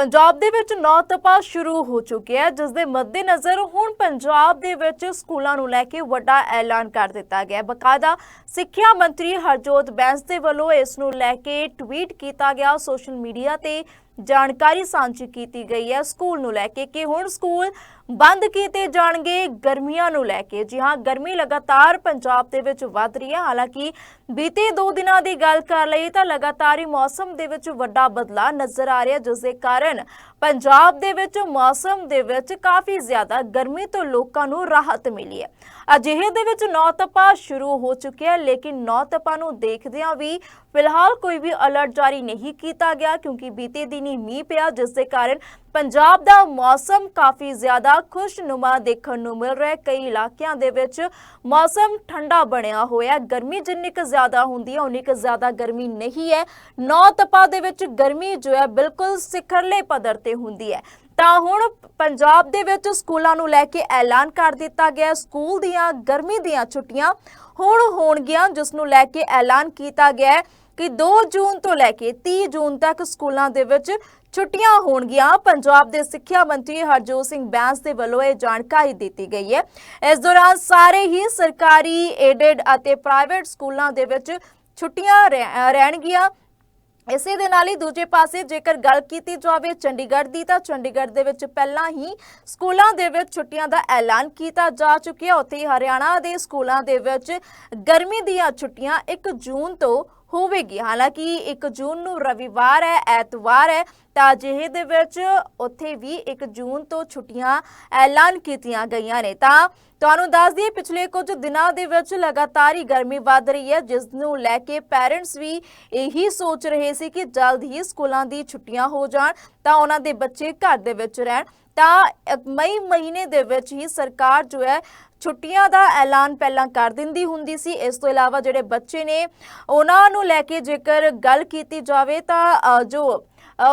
ਪੰਜਾਬ ਦੇ ਵਿੱਚ ਨੌ ਤਪਾ ਸ਼ੁਰੂ ਹੋ ਚੁੱਕਿਆ ਹੈ ਜਿਸ ਦੇ ਮੱਦੇਨਜ਼ਰ ਹੁਣ ਪੰਜਾਬ ਦੇ ਵਿੱਚ ਸਕੂਲਾਂ ਨੂੰ ਲੈ ਕੇ ਵੱਡਾ ਐਲਾਨ ਕਰ ਦਿੱਤਾ ਗਿਆ ਹੈ। ਬਕਾਇਦਾ ਸਿੱਖਿਆ ਮੰਤਰੀ ਹਰਜੋਤ ਬੈਂਸ ਦੇ ਵੱਲੋਂ ਇਸ ਨੂੰ ਲੈ ਕੇ ਟਵੀਟ ਕੀਤਾ ਗਿਆ। ਸੋਸ਼ਲ ਮੀਡੀਆ ਤੇ ਜਾਣਕਾਰੀ ਸਾਂਝੀ ਕੀਤੀ ਗਈ ਹੈ ਸਕੂਲ ਨੂੰ ਲੈ ਕੇ ਕਿ ਹੁਣ ਸਕੂਲ ਬੰਦ ਕੀਤੇ ਜਾਣਗੇ, ਗਰਮੀਆਂ ਨੂੰ ਲੈ ਕੇ। ਜੀ ਹਾਂ, ਗਰਮੀ ਲਗਾਤਾਰ ਪੰਜਾਬ ਦੇ ਵਿੱਚ ਵੱਧ ਰਹੀ ਹੈ। ਹਾਲਾਂਕਿ ਬੀਤੇ 2 ਦਿਨਾਂ ਦੀ ਗੱਲ ਕਰ ਲਈ ਤਾਂ ਲਗਾਤਾਰ ਹੀ ਮੌਸਮ ਦੇ ਵਿੱਚ ਵੱਡਾ ਬਦਲਾਅ ਨਜ਼ਰ ਆ ਰਿਹਾ, ਜਿਸ ਦੇ ਕਾਰਨ ਪੰਜਾਬ ਦੇ ਵਿੱਚ, ਮੌਸਮ ਦੇ ਵਿੱਚ ਕਾਫੀ ਜ਼ਿਆਦਾ ਗਰਮੀ ਤੋਂ ਲੋਕਾਂ ਨੂੰ ਰਾਹਤ ਮਿਲੀ ਹੈ। ਅਜਿਹੇ ਦੇ ਵਿੱਚ ਨੌਤਪਾ ਸ਼ੁਰੂ ਹੋ ਚੁੱਕਿਆ ਹੈ, ਲੇਕਿਨ ਨੌਤਪਾ ਨੂੰ ਦੇਖਦਿਆਂ ਵੀ ਫਿਲਹਾਲ ਕੋਈ ਵੀ ਅਲਰਟ ਜਾਰੀ ਨਹੀਂ ਕੀਤਾ ਗਿਆ ਕਿਉਂਕਿ ਬੀਤੇ ਦਿਨੀ ਮੀਂਹ ਪਿਆ, ਜਿਸ ਦੇ ਕਾਰਨ ਪੰਜਾਬ ਦਾ ਮੌਸਮ ਕਾਫੀ ਜ਼ਿਆਦਾ ਖੁਸ਼ਨੁਮਾ ਦੇਖਣ ਨੂੰ ਮਿਲ ਰਿਹਾ ਹੈ। ਕਈ ਇਲਾਕਿਆਂ ਦੇ ਵਿੱਚ ਮੌਸਮ ਠੰਡਾ ਬਣਿਆ ਹੋਇਆ ਹੈ। ਗਰਮੀ ਜਿੰਨੀ ਕੁ ਜ਼ਿਆਦਾ ਹੁੰਦੀ ਹੈ, ਉਨੀ ਕੁ ਜ਼ਿਆਦਾ ਗਰਮੀ ਨਹੀਂ ਹੈ। ਨੌ ਤਪਾ ਦੇ ਵਿੱਚ ਗਰਮੀ ਜੋ ਹੈ, ਬਿਲਕੁਲ ਸਿਖਰਲੇ ਪੱਧਰ ਤੇ ਹੁੰਦੀ ਹੈ। ਤਾਂ ਹੁਣ ਪੰਜਾਬ ਦੇ ਵਿੱਚ ਸਕੂਲਾਂ ਨੂੰ ਲੈ ਕੇ ਐਲਾਨ ਕਰ ਦਿੱਤਾ ਗਿਆ ਸਕੂਲ ਦੀਆਂ ਗਰਮੀ ਦੀਆਂ ਛੁੱਟੀਆਂ ਹੁਣ ਹੋਣਗੀਆਂ, ਜਿਸ ਨੂੰ ਲੈ ਕੇ ਐਲਾਨ ਕੀਤਾ ਗਿਆ ਕਿ 2 ਜੂਨ ਤੋਂ ਲੈ ਕੇ 30 ਜੂਨ ਤੱਕ ਸਕੂਲਾਂ ਦੇ ਵਿੱਚ ਛੁੱਟੀਆਂ ਹੋਣਗੀਆਂ। ਪੰਜਾਬ ਦੇ ਸਿੱਖਿਆ ਮੰਤਰੀ ਹਰਜੋਤ ਸਿੰਘ ਬੈਂਸ ਦੇ ਵੱਲੋਂ ਇਹ ਜਾਣਕਾਰੀ ਦਿੱਤੀ ਗਈ ਹੈ। ਇਸ ਦੌਰਾਨ ਸਾਰੇ ਹੀ ਸਰਕਾਰੀ ਏਡਡ ਅਤੇ ਪ੍ਰਾਈਵੇਟ ਸਕੂਲਾਂ ਦੇ ਵਿੱਚ ਛੁੱਟੀਆਂ ਰਹਿ- ਰਹਿਣਗੀਆਂ। ਇਸੇ ਦੇ ਨਾਲ ਹੀ ਦੂਜੇ ਪਾਸੇ ਜੇਕਰ ਗੱਲ ਕੀਤੀ ਜਾਵੇ ਚੰਡੀਗੜ੍ਹ ਦੀ, ਤਾਂ ਚੰਡੀਗੜ੍ਹ ਦੇ ਵਿੱਚ ਪਹਿਲਾਂ ਹੀ ਸਕੂਲਾਂ ਦੇ ਵਿੱਚ ਛੁੱਟੀਆਂ ਦਾ ਐਲਾਨ ਕੀਤਾ ਜਾ ਚੁੱਕਿਆ। ਉੱਥੇ ਹੀ ਹਰਿਆਣਾ ਦੇ ਸਕੂਲਾਂ ਦੇ ਵਿੱਚ ਗਰਮੀ ਦੀਆਂ ਛੁੱਟੀਆਂ 1 ਜੂਨ ਤੋਂ ਹੋਵੇਗੀ। ਹਾਲਾਂਕਿ 1 ਜੂਨ ਨੂੰ ਰਵਿਵਾਰ ਹੈ, ਐਤਵਾਰ ਹੈ, ਤਾਂ ਅਜਿਹੇ ਦੇ ਵਿੱਚ ਉੱਥੇ ਵੀ 1 ਜੂਨ ਤੋਂ ਛੁੱਟੀਆਂ ਐਲਾਨ ਕੀਤੀਆਂ ਗਈਆਂ ਨੇ। ਤਾਂ ਤੁਹਾਨੂੰ ਦੱਸ ਦਈਏ, ਪਿਛਲੇ ਕੁਝ ਦਿਨਾਂ ਦੇ ਵਿੱਚ ਲਗਾਤਾਰ ਹੀ ਗਰਮੀ ਵੱਧ ਰਹੀ ਹੈ, ਜਿਸ ਨੂੰ ਲੈ ਕੇ ਪੈਰੈਂਟਸ ਵੀ ਇਹੀ ਸੋਚ ਰਹੇ ਸੀ ਕਿ ਜਲਦ ਹੀ ਸਕੂਲਾਂ ਦੀ ਛੁੱਟੀਆਂ ਹੋ ਜਾਣ, ਤਾਂ ਉਹਨਾਂ ਦੇ ਬੱਚੇ ਘਰ ਦੇ ਵਿੱਚ ਰਹਿਣ। ਤਾਂ ਮਈ ਮਹੀਨੇ ਦੇ ਵਿੱਚ ਹੀ ਸਰਕਾਰ ਜੋ ਹੈ, ਛੁੱਟੀਆਂ ਦਾ ਐਲਾਨ ਪਹਿਲਾਂ ਕਰ ਦਿੰਦੀ ਹੁੰਦੀ ਸੀ। ਇਸ ਤੋਂ ਇਲਾਵਾ ਜਿਹੜੇ ਬੱਚੇ ਨੇ, ਉਹਨਾਂ ਨੂੰ ਲੈ ਕੇ ਜੇਕਰ ਗੱਲ ਕੀਤੀ ਜਾਵੇ ਤਾਂ ਜੋ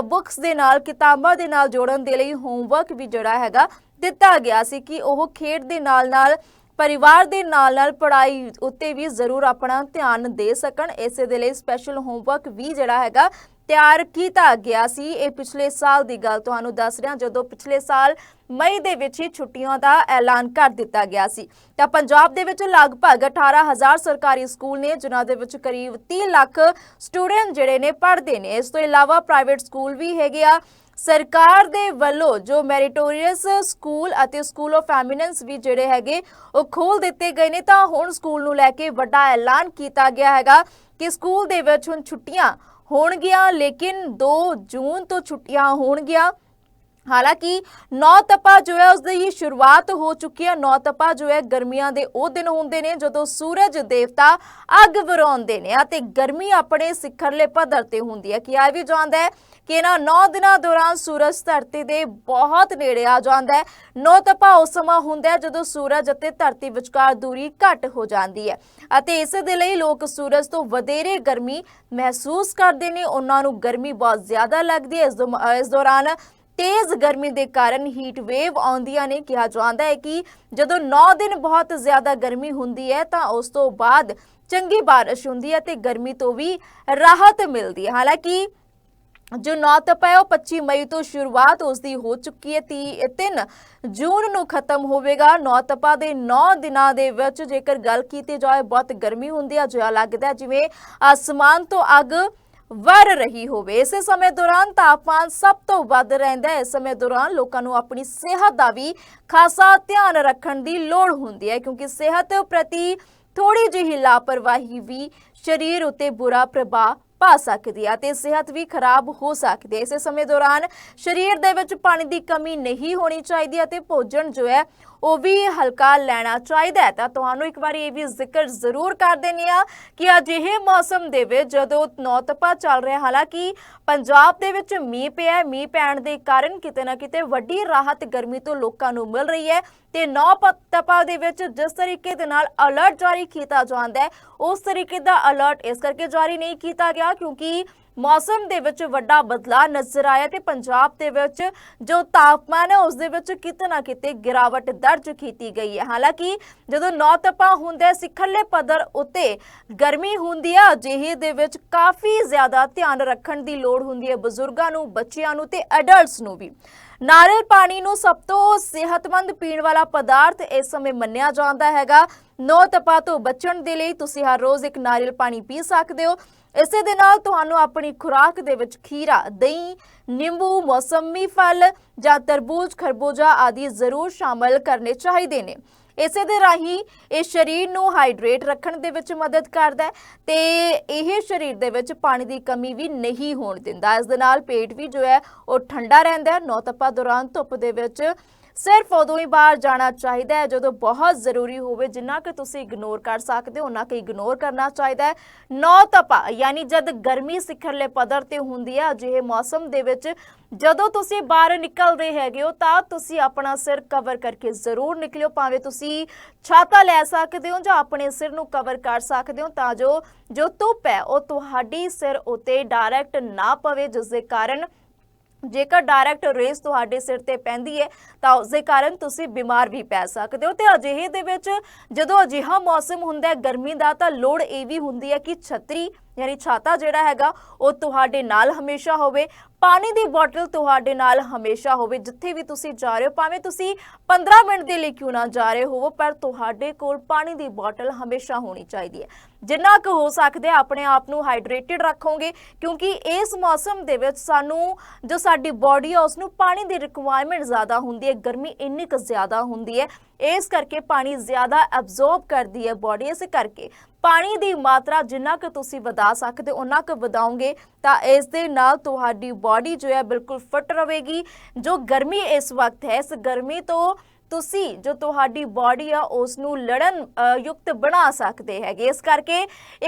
ਬੁੱਕਸ ਦੇ ਨਾਲ, ਕਿਤਾਬਾਂ ਦੇ ਨਾਲ ਜੋੜਨ ਦੇ ਲਈ ਹੋਮਵਰਕ ਵੀ ਜਿਹੜਾ ਹੈਗਾ, ਦਿੱਤਾ ਗਿਆ ਸੀ ਕਿ ਉਹ ਖੇਡ ਦੇ ਨਾਲ ਨਾਲ, ਪਰਿਵਾਰ ਦੇ ਨਾਲ ਨਾਲ ਪੜ੍ਹਾਈ ਉੱਤੇ ਵੀ ਜ਼ਰੂਰ ਆਪਣਾ ਧਿਆਨ ਦੇ ਸਕਣ। ਇਸੇ ਦੇ ਲਈ ਸਪੈਸ਼ਲ ਹੋਮਵਰਕ ਵੀ ਜਿਹੜਾ ਹੈਗਾ ਤਿਆਰ ਕੀਤਾ ਗਿਆ ਸੀ। ਇਹ ਪਿਛਲੇ ਸਾਲ ਦੀ ਗੱਲ ਤੁਹਾਨੂੰ ਦੱਸ ਰਿਹਾ। ਜਦੋਂ ਪਿਛਲੇ ਸਾਲ ਮਈ ਦੇ ਵਿੱਚ ਹੀ ਛੁੱਟੀਆਂ ਦਾ ਐਲਾਨ ਕਰ ਦਿੱਤਾ ਗਿਆ ਸੀ। ਤਾਂ ਪੰਜਾਬ ਦੇ ਵਿੱਚ ਲਗਭਗ 18000 ਸਰਕਾਰੀ ਸਕੂਲ ਨੇ, ਜਿਨ੍ਹਾਂ ਦੇ ਵਿੱਚ ਕਰੀਬ 30 ਲੱਖ ਸਟੂਡੈਂਟ ਜਿਹੜੇ ਨੇ ਪੜ੍ਹਦੇ ਨੇ। ਇਸ ਤੋਂ ਇਲਾਵਾ ਪ੍ਰਾਈਵੇਟ ਸਕੂਲ ਵੀ ਹੈਗੇ ਆ। ਸਰਕਾਰ ਦੇ ਵੱਲੋਂ ਜੋ ਮੈਰੀਟੋਰੀਅਸ ਸਕੂਲ ਅਤੇ ਸਕੂਲ ਆਫ ਐਮੀਨੈਂਸ ਵੀ ਜਿਹੜੇ ਹੈਗੇ, ਉਹ ਖੋਲ ਦਿੱਤੇ ਗਏ ਨੇ। ਤਾਂ ਹੁਣ ਸਕੂਲ ਨੂੰ ਲੈ ਕੇ ਵੱਡਾ ਐਲਾਨ ਕੀਤਾ ਗਿਆ ਹੈਗਾ ਕਿ ਸਕੂਲ ਦੇ ਵਿੱਚ ਹੁਣ ਛੁੱਟੀਆਂ ਹੋਣਗੀਆਂ ਲੇਕਿਨ 2 ਜੂਨ ਤੋਂ ਛੁੱਟੀਆਂ ਹੋਣਗੀਆਂ। ਹਾਲਾਂਕਿ ਨੌ ਤਪਾ ਜੋ ਹੈ ਉਸ ਦੀ ਹੀ ਸ਼ੁਰੂਆਤ ਹੋ ਚੁੱਕੀ ਹੈ। ਨੌ ਤਪਾ ਜੋ ਹੈ ਗਰਮੀਆਂ ਦੇ ਉਹ ਦਿਨ ਹੁੰਦੇ ਨੇ ਜਦੋਂ ਸੂਰਜ ਦੇਵਤਾ ਅੱਗ ਵਰਾਉਂਦੇ ਨੇ ਅਤੇ ਗਰਮੀ ਆਪਣੇ ਸਿਖਰਲੇ ਪੱਧਰ ਤੇ ਹੁੰਦੀ ਹੈ। ਕਿ ਆ ਵੀ ਜਾਂਦਾ ਹੈ ਕਿ ਇਹਨਾਂ 9 ਦਿਨਾਂ ਦੌਰਾਨ ਸੂਰਜ ਧਰਤੀ ਦੇ ਬਹੁਤ ਨੇੜੇ ਆ ਜਾਂਦਾ ਹੈ। ਨੌ ਤਪਾ ਉਸ ਸਮਾਂ ਹੁੰਦਾ ਹੈ ਜਦੋਂ ਸੂਰਜ ਅਤੇ ਧਰਤੀ ਵਿਚਕਾਰ ਦੂਰੀ ਘੱਟ ਹੋ ਜਾਂਦੀ ਹੈ ਅਤੇ ਇਸ ਦੇ ਲਈ ਲੋਕ ਸੂਰਜ ਤੋਂ ਵਧੇਰੇ ਗਰਮੀ ਮਹਿਸੂਸ ਕਰਦੇ ਨੇ। ਉਹਨਾਂ ਨੂੰ ਗਰਮੀ ਬਹੁਤ ਜ਼ਿਆਦਾ ਲੱਗਦੀ ਹੈ। ਇਸ ਦੌ- ਇਸ ਦੌਰਾਨ ਤੇਜ਼ ਗਰਮੀ ਦੇ ਕਾਰਨ ਹੀਟ ਵੇਵ ਆਉਂਦੀਆਂ ਨੇ। ਕਿਹਾ ਜਾਂਦਾ ਹੈ ਕਿ ਜਦੋਂ 9 ਦਿਨ ਬਹੁਤ ਜ਼ਿਆਦਾ ਗਰਮੀ ਹੁੰਦੀ ਹੈ, ਤਾਂ ਉਸ ਤੋਂ ਬਾਅਦ ਚੰਗੀ ਬਾਰਿਸ਼ ਹੁੰਦੀ ਹੈ ਤੇ ਗਰਮੀ ਤੋਂ ਵੀ ਰਾਹਤ ਮਿਲਦੀ ਹੈ। ਹਾਲਾਂਕਿ ਜੋ ਨੌ ਤਪਾ ਹੈ ਉਹ 25 ਮਈ ਤੋਂ ਸ਼ੁਰੂਆਤ ਉਸ ਦੀ ਹੋ ਚੁੱਕੀ ਹੈ। 3 ਜੂਨ ਨੂੰ ਖਤਮ ਹੋਵੇਗਾ। ਨੌ ਤਪਾ ਦੇ 9 ਦਿਨਾਂ ਦੇ ਵਿੱਚ ਜੇਕਰ ਗੱਲ ਕੀਤੀ ਜਾਏ, ਬਹੁਤ ਗਰਮੀ ਹੁੰਦੀ ਹੈ। ਜਿਹਾ ਲੱਗਦਾ ਜਿਵੇਂ ਅਸਮਾਨ ਤੋਂ ਅੱਗ ਵਰ ਰਹੀ ਹੋਵੇ। ਇਸੇ ਸਮੇਂ ਦੌਰਾਨ ਤਾਪਮਾਨ ਸਭ ਤੋਂ ਵੱਧ ਰਹਿੰਦਾ ਹੈ। ਇਸ ਸਮੇਂ ਦੌਰਾਨ ਲੋਕਾਂ ਨੂੰ ਆਪਣੀ ਸਿਹਤ ਦਾ ਵੀ ਖਾਸਾ ਧਿਆਨ ਰੱਖਣ ਦੀ ਲੋੜ ਹੁੰਦੀ ਹੈ, ਕਿਉਂਕਿ ਸਿਹਤ ਪ੍ਰਤੀ ਥੋੜੀ ਜਿਹੀ ਲਾਪਰਵਾਹੀ ਵੀ ਸਰੀਰ ਉੱਤੇ ਬੁਰਾ ਪ੍ਰਭਾਵ ਪਾ ਸਕਦੀ ਹੈ ਤੇ ਸਿਹਤ ਵੀ ਖਰਾਬ ਹੋ ਸਕਦੀ ਹੈ। ਇਸੇ ਸਮੇਂ ਦੌਰਾਨ ਸਰੀਰ ਦੇ ਵਿੱਚ ਪਾਣੀ ਦੀ ਕਮੀ ਨਹੀਂ ਹੋਣੀ ਚਾਹੀਦੀ ਅਤੇ ਭੋਜਨ ਜੋ ਹੈ ਉਹ ਵੀ ਹਲਕਾ ਲੈਣਾ ਚਾਹੀਦਾ ਹੈ। ਤਾਂ ਤੁਹਾਨੂੰ ਇੱਕ ਵਾਰੀ ਇਹ ਵੀ ਜ਼ਿਕਰ ਜ਼ਰੂਰ ਕਰ ਦੇਣੀ ਆ ਕਿ ਅਜਿਹੇ ਮੌਸਮ ਦੇ ਵਿੱਚ ਜਦੋਂ ਨੌਤਪਾ ਚੱਲ ਰਿਹਾ, ਹਾਲਾਂਕਿ ਪੰਜਾਬ ਦੇ ਵਿੱਚ ਮੀਂਹ ਪਿਆ ਮੀਂਹ ਪੈਣ ਦੇ ਕਾਰਨ ਕਿਤੇ ਨਾ ਕਿਤੇ ਵੱਡੀ ਰਾਹਤ ਗਰਮੀ ਤੋਂ ਲੋਕਾਂ ਨੂੰ ਮਿਲ ਰਹੀ ਹੈ ਤੇ ਨੌ ਤਪਾ ਦੇ ਵਿੱਚ ਜਿਸ ਤਰੀਕੇ ਦੇ ਨਾਲ ਅਲਰਟ ਜਾਰੀ ਕੀਤਾ ਜਾਂਦਾ ਹੈ, ਉਸ ਤਰੀਕੇ ਦਾ ਅਲਰਟ ਇਸ ਕਰਕੇ ਜਾਰੀ ਨਹੀਂ ਕੀਤਾ ਗਿਆ ਕਿਉਂਕਿ ਮੌਸਮ ਦੇ ਵਿੱਚ ਵੱਡਾ ਬਦਲਾਅ ਨਜ਼ਰ ਆਇਆ ਤੇ ਪੰਜਾਬ ਦੇ ਵਿੱਚ ਜੋ ਤਾਪਮਾਨ ਹੈ ਉਸ ਦੇ ਵਿੱਚ ਕਿਤੇ ਨਾ ਕਿਤੇ ਗਿਰਾਵਟ ਦਰਜ ਕੀਤੀ ਗਈ ਹੈ। ਹਾਲਾਂਕਿ ਜਦੋਂ ਨੌ ਤਪਾ ਹੁੰਦਾ ਹੈ, ਸਿਖਰਲੇ ਪੱਧਰ ਉੱਤੇ ਗਰਮੀ ਹੁੰਦੀ ਹੈ ਅਜਿਹੇ ਦੇ ਵਿੱਚ ਕਾਫੀ ਜ਼ਿਆਦਾ ਧਿਆਨ ਰੱਖਣ ਦੀ ਲੋੜ ਹੁੰਦੀ ਹੈ ਬਜ਼ੁਰਗਾਂ ਨੂੰ ਬੱਚਿਆਂ ਨੂੰ ਤੇ ਐਡਲਟਸ ਨੂੰ ਵੀ। ਨਾਰੀਅਲ ਪਾਣੀ ਨੂੰ ਸਭ ਤੋਂ ਸਿਹਤਮੰਦ ਪੀਣ ਵਾਲਾ ਪਦਾਰਥ ਇਸ ਸਮੇਂ ਮੰਨਿਆ ਜਾਂਦਾ ਹੈਗਾ। ਨੌ ਤਪਾ ਤੋਂ ਬਚਣ ਦੇ ਲਈ ਤੁਸੀਂ ਹਰ ਰੋਜ਼ ਇੱਕ ਨਾਰੀਅਲ ਪਾਣੀ ਪੀ ਸਕਦੇ ਹੋ। ਇਸੇ ਦੇ ਨਾਲ ਤੁਹਾਨੂੰ ਆਪਣੀ ਖੁਰਾਕ ਦੇ ਵਿੱਚ ਖੀਰਾ, ਦਹੀਂ, ਨਿੰਬੂ, ਮੌਸਮੀ ਫਲ ਜਾਂ ਤਰਬੂਜ, ਖਰਬੂਜਾ ਆਦਿ ਜ਼ਰੂਰ ਸ਼ਾਮਲ ਕਰਨੇ ਚਾਹੀਦੇ ਨੇ। ਇਸੇ ਦੇ ਰਾਹੀਂ ਇਹ ਸਰੀਰ ਨੂੰ ਹਾਈਡਰੇਟ ਰੱਖਣ ਦੇ ਵਿੱਚ ਮਦਦ ਕਰਦਾ ਹੈ ਤੇ ਇਹ ਸਰੀਰ ਦੇ ਵਿੱਚ ਪਾਣੀ ਦੀ ਕਮੀ ਵੀ ਨਹੀਂ ਹੋਣ ਦਿੰਦਾ। ਇਸ ਦੇ ਨਾਲ ਪੇਟ ਵੀ ਜੋ ਹੈ ਉਹ ਠੰਡਾ ਰਹਿੰਦਾ ਹੈ। ਨੌ ਦੌਰਾਨ ਧੁੱਪ ਦੇ ਵਿੱਚ ਸਿਰਫ ਉਦੋਂ ਹੀ ਬਾਹਰ ਜਾਣਾ ਚਾਹੀਦਾ ਹੈ ਜਦੋਂ ਬਹੁਤ ਜ਼ਰੂਰੀ ਹੋਵੇ, ਜਿੰਨਾ ਕਿ ਤੁਸੀਂ ਇਗਨੋਰ ਕਰ ਸਕਦੇ ਹੋ ਉਹਨਾਂ ਕਿ ਇਗਨੋਰ ਕਰਨਾ ਚਾਹੀਦਾ ਹੈ। ਨੌ ਤਪਾ, ਯਾਨੀ ਜਦ ਗਰਮੀ ਸਿਖਰਲੇ ਪੱਧਰ ਤੇ ਹੁੰਦੀ ਹੈ, ਅਜਿਹੇ ਮੌਸਮ ਦੇ ਵਿੱਚ ਜਦੋਂ ਤੁਸੀਂ ਬਾਹਰ ਨਿਕਲਦੇ ਹੈਗੇ ਹੋ, ਤਾਂ ਤੁਸੀਂ ਆਪਣਾ ਸਿਰ ਕਵਰ ਕਰਕੇ ਜ਼ਰੂਰ ਨਿਕਲਿਓ, ਭਾਵੇਂ ਤੁਸੀਂ ਛਾਤਾ ਲੈ ਸਕਦੇ ਹੋ ਜਾਂ ਆਪਣੇ ਸਿਰ ਨੂੰ ਕਵਰ ਕਰ ਸਕਦੇ ਹੋ, ਤਾਂ ਜੋ ਜੋ ਧੁੱਪ ਹੈ, ਉਹ ਤੁਹਾਡੀ ਸਿਰ ਉਤੇ ਡਾਇਰੈਕਟ ਨਾ ਪਵੇ, ਜਿਸ ਦੇ ਕਾਰਨ ਜੇਕਰ ਡਾਇਰੈਕਟ ਰੇਸ ਤੁਹਾਡੇ ਸਿਰ ਤੇ ਪੈਂਦੀ ਹੈ, ਤਾਂ ਉਸ ਦੇ ਕਾਰਨ ਤੁਸੀਂ ਬਿਮਾਰ ਵੀ ਪੈ ਸਕਦੇ ਹੋ। ਤੇ ਅਜਿਹੇ ਦੇ ਵਿੱਚ ਜਦੋਂ ਅਜਿਹਾ ਮੌਸਮ ਹੁੰਦਾ ਹੈ, ਗਰਮੀ ਦਾ ਤਾਂ ਲੋੜ ਇਹ ਵੀ ਹੁੰਦੀ ਹੈ ਕਿ ਛਤਰੀ, ਯਾਨੀ ਛਾਤਾ ਜਿਹੜਾ ਹੈਗਾ, ਉਹ ਤੁਹਾਡੇ ਨਾਲ ਹਮੇਸ਼ਾ ਹੋਵੇ। ਪਾਣੀ ਦੀ ਬੋਟਲ ਤੁਹਾਡੇ ਨਾਲ ਹਮੇਸ਼ਾ ਹੋਵੇ, ਜਿੱਥੇ ਵੀ ਤੁਸੀਂ ਜਾ ਰਹੇ ਹੋ, ਭਾਵੇਂ ਤੁਸੀਂ 15 ਮਿੰਟ ਦੇ ਲਈ ਕਿਉਂ ਨਾ ਜਾ ਰਹੇ ਹੋਵੋ, ਪਰ ਤੁਹਾਡੇ ਕੋਲ ਪਾਣੀ ਦੀ ਬੋਤਲ ਹਮੇਸ਼ਾ ਹੋਣੀ ਚਾਹੀਦੀ ਹੈ। ਜਿੰਨਾ ਕੁ ਹੋ ਸਕਦਾ ਆਪਣੇ ਆਪ ਨੂੰ ਹਾਈਡਰੇਟਿਡ ਰੱਖੋਗੇ, ਕਿਉਂਕਿ ਇਸ ਮੌਸਮ ਦੇ ਵਿੱਚ ਸਾਨੂੰ, ਜੋ ਸਾਡੀ ਬਾਡੀ ਆ ਉਸ ਨੂੰ ਪਾਣੀ ਦੀ ਰਿਕੁਆਇਰਮੈਂਟ ਜ਼ਿਆਦਾ ਹੁੰਦੀ ਹੈ, ਗਰਮੀ ਇੰਨੀ ਕੁ ਜ਼ਿਆਦਾ ਹੁੰਦੀ ਹੈ। ਇਸ ਕਰਕੇ ਪਾਣੀ ਜ਼ਿਆਦਾ ਐਬਜ਼ੌਰਬ ਕਰਦੀ ਹੈ ਬਾਡੀ, ਇਸ ਕਰਕੇ। ਪਾਣੀ ਦੀ ਮਾਤਰਾ ਜਿੰਨਾ ਕੁ ਤੁਸੀਂ ਵਧਾ ਸਕਦੇ ਹੋ ਉਹਨਾਂ ਕੁ ਵਧਾਓਗੇ, ਤਾਂ ਇਸ ਦੇ ਨਾਲ ਤੁਹਾਡੀ ਬਾਡੀ ਜੋ ਹੈ ਬਿਲਕੁਲ ਫਿਟ ਰਹੇਗੀ। ਜੋ ਗਰਮੀ ਇਸ ਵਕਤ ਹੈ, ਇਸ ਗਰਮੀ ਤੋਂ ਤੁਸੀਂ ਜੋ ਤੁਹਾਡੀ ਬਾਡੀ ਆ ਉਸ ਨੂੰ ਲੜਨ ਯੁਕਤ ਬਣਾ ਸਕਦੇ ਹੈਗੇ। ਇਸ ਕਰਕੇ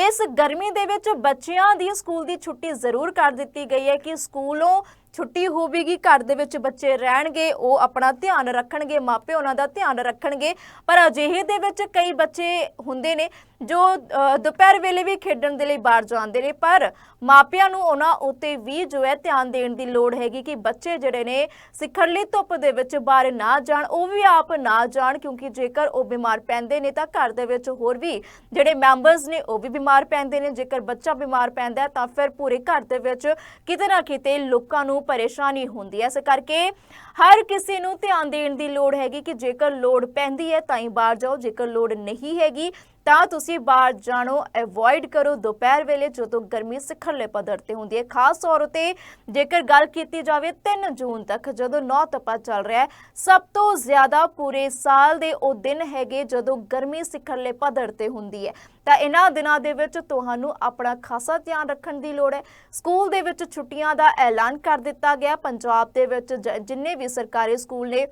ਇਸ ਗਰਮੀ ਦੇ ਵਿੱਚ ਬੱਚਿਆਂ ਦੀ ਸਕੂਲ ਦੀ ਛੁੱਟੀ ਜ਼ਰੂਰ ਕਰ ਦਿੱਤੀ ਗਈ ਹੈ ਕਿ ਸਕੂਲੋਂ ਛੁੱਟੀ ਹੋਵੇਗੀ, ਘਰ ਦੇ ਵਿੱਚ ਬੱਚੇ ਰਹਿਣਗੇ, ਉਹ ਆਪਣਾ ਧਿਆਨ ਰੱਖਣਗੇ, ਮਾਪੇ ਉਹਨਾਂ ਦਾ ਧਿਆਨ ਰੱਖਣਗੇ। ਪਰ ਅਜਿਹੇ ਦੇ ਵਿੱਚ ਕਈ ਬੱਚੇ ਹੁੰਦੇ ਨੇ ਜੋ ਅ, ਦੁਪਹਿਰ ਵੇਲੇ ਵੀ ਖੇਡਣ ਦੇ ਲਈ ਬਾਹਰ ਜਾਂਦੇ ਨੇ ਪਰ ਮਾਪਿਆਂ ਨੂੰ ਉਹਨਾਂ ਉੱਤੇ ਵੀ ਜੋ ਹੈ ਧਿਆਨ ਦੇਣ ਦੀ ਲੋੜ ਹੈਗੀ ਕਿ ਬੱਚੇ ਜਿਹੜੇ ਨੇ ਸਿੱਖਣ ਲਈ ਧੁੱਪ ਦੇ ਵਿੱਚ ਬਾਹਰ ਨਾ ਜਾਣ ਉਹ ਵੀ ਆਪ ਨਾ ਜਾਣ ਕਿਉਂਕਿ ਜੇਕਰ ਉਹ ਬਿਮਾਰ ਪੈਂਦੇ ਨੇ ਤਾਂ ਘਰ ਦੇ ਵਿੱਚ ਹੋਰ ਵੀ ਜਿਹੜੇ ਮੈਂਬਰਸ ਨੇ ਉਹ ਵੀ ਬਿਮਾਰ ਪੈਂਦੇ ਨੇ। ਜੇਕਰ ਬੱਚਾ ਬਿਮਾਰ ਪੈਂਦਾ ਤਾਂ ਫਿਰ ਪੂਰੇ ਘਰ ਦੇ ਵਿੱਚ ਕਿਤੇ ਨਾ ਕਿਤੇ ਲੋਕਾਂ ਨੂੰ ਪਰੇਸ਼ਾਨੀ ਹੁੰਦੀ ਹੈ। ਇਸ ਕਰਕੇ ਹਰ ਕਿਸੇ ਨੂੰ ਧਿਆਨ ਦੇਣ ਦੀ ਲੋੜ ਹੈਗੀ ਕਿ ਜੇਕਰ ਲੋੜ ਪੈਂਦੀ ਹੈ ਤਾਂ ਹੀ ਬਾਹਰ ਜਾਓ ਜੇਕਰ ਲੋੜ ਨਹੀਂ ਹੈਗੀ ਤਾਂ ਤੁਸੀਂ ਬਾਹਰ ਜਾਣੋ ਅਵੋਇਡ ਕਰੋ, ਦੁਪਹਿਰ ਵੇਲੇ ਜਦੋਂ ਗਰਮੀ ਸਿਖਰਲੇ ਪੱਧਰ ਤੇ ਹੁੰਦੀ ਹੈ। ਖਾਸ ਤੌਰ ਉਤੇ ਜੇਕਰ ਗੱਲ ਕੀਤੀ ਜਾਵੇ 3 ਜੂਨ ਤੱਕ, ਜਦੋਂ ਨੌ ਤਪਾ ਚੱਲ ਰਿਹਾ ਹੈ, ਸਭ ਤੋਂ ਜ਼ਿਆਦਾ ਪੂਰੇ ਸਾਲ ਦੇ ਉਹ ਦਿਨ ਹੈਗੇ ਜਦੋਂ ਗਰਮੀ ਸਿਖਰਲੇ ਪੱਧਰ ਤੇ ਹੁੰਦੀ ਹੈ। ਤਾਂ ਇਹਨਾਂ ਦਿਨਾਂ ਦੇ ਵਿੱਚ ਤੁਹਾਨੂੰ ਆਪਣਾ ਖਾਸਾ ਧਿਆਨ ਰੱਖਣ ਦੀ ਲੋੜ ਹੈ। ਸਕੂਲ ਦੇ ਵਿੱਚ ਛੁੱਟੀਆਂ ਦਾ ਐਲਾਨ ਕਰ ਦਿੱਤਾ ਗਿਆ। ਪੰਜਾਬ ਦੇ ਵਿੱਚ ਜ- ਜਿੰਨੇ ਵੀ ਸਰਕਾਰੀ ਸਕੂਲ ਨੇ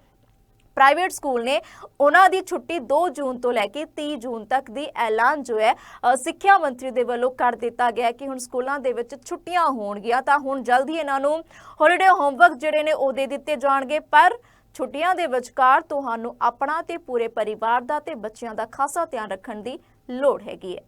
ਪ੍ਰਾਈਵੇਟ ਸਕੂਲ ਨੇ ਉਹਨਾਂ ਦੀ ਛੁੱਟੀ 2 ਜੂਨ ਤੋਂ ਲੈ ਕੇ 30 ਜੂਨ ਤੱਕ ਦੀ ਐਲਾਨ ਜੋ ਹੈ ਸਿੱਖਿਆ ਮੰਤਰੀ ਦੇ ਵੱਲੋਂ ਕਰ ਦਿੱਤਾ ਗਿਆ ਕਿ ਹੁਣ ਸਕੂਲਾਂ ਦੇ ਵਿੱਚ ਛੁੱਟੀਆਂ ਹੋਣਗੀਆਂ ਤਾਂ ਹੁਣ ਜਲਦੀ ਇਹਨਾਂ ਨੂੰ ਹੌਲੀਡੇ ਹੋਮਵਰਕ ਜਿਹੜੇ ਨੇ ਉਹ ਦੇ ਦਿੱਤੇ ਜਾਣਗੇ। ਪਰ ਛੁੱਟੀਆਂ ਦੇ ਵਿਚਕਾਰ ਤੁਹਾਨੂੰ ਆਪਣਾ ਤੇ ਪੂਰੇ ਪਰਿਵਾਰ ਦਾ ਤੇ ਬੱਚਿਆਂ ਦਾ ਖਾਸਾ ਧਿਆਨ ਰੱਖਣ ਦੀ ਲੋੜ ਹੈਗੀ ਹੈ।